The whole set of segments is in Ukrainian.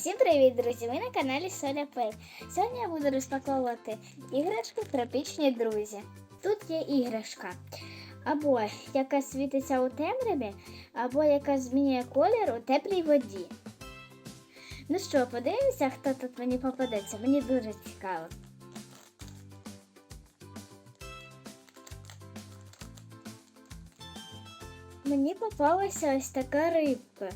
Всім привіт, друзі! Ви на каналі Соля Плей. Сьогодні я буду розпаковувати іграшки Тропічні друзі. Тут є іграшка. Або яка світиться у темряві, або яка змінює колір у теплій воді. Ну що, подивимося, хто тут мені попадеться. Мені дуже цікаво. Мені попалася ось така рибка.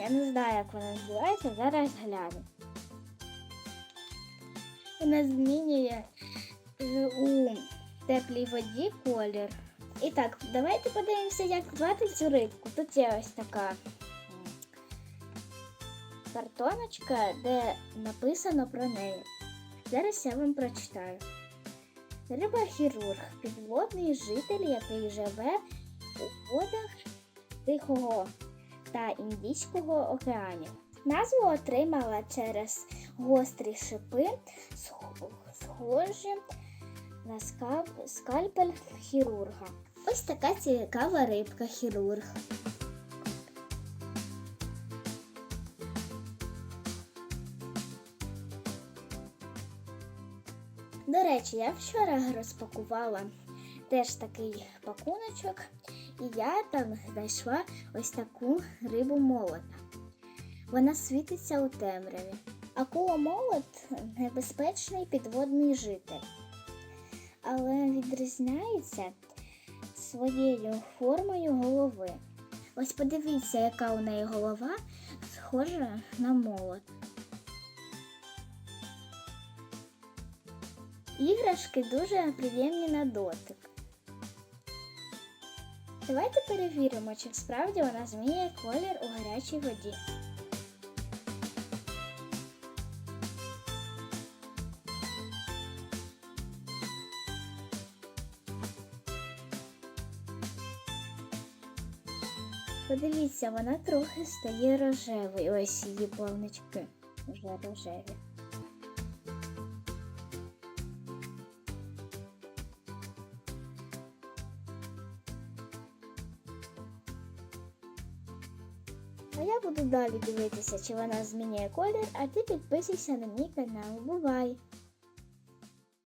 Я не знаю, як вона називається, зараз гляну. Вона змінює е, у теплій воді колір. І так, давайте подивимося, як звати цю рибку. Тут є ось така картоночка, де написано про неї. Зараз я вам прочитаю. Риба хірург, підводний житель, який живе у водах Тихого та Індійського океанів. Назву отримала через гострі шипи, схожі на ска- скальпель хірурга. Ось така цікава рибка хірург. До речі, я вчора розпакувала теж такий пакуночок, і я там знайшла ось таку рибу молота. Вона світиться у темряві. Акула молот небезпечний підводний житель, але відрізняється своєю формою голови. Ось подивіться, яка у неї голова схожа на молот. Іграшки дуже приємні на дотик. Давайте перевіримо, чи справді вона змінює колір у гарячій воді. Подивіться, вона трохи стає рожевою. Ось її повнички вже рожеві. А я буду далі дивитися, чи вона змінює колір, а ти підписуйся на мій канал. Бувай!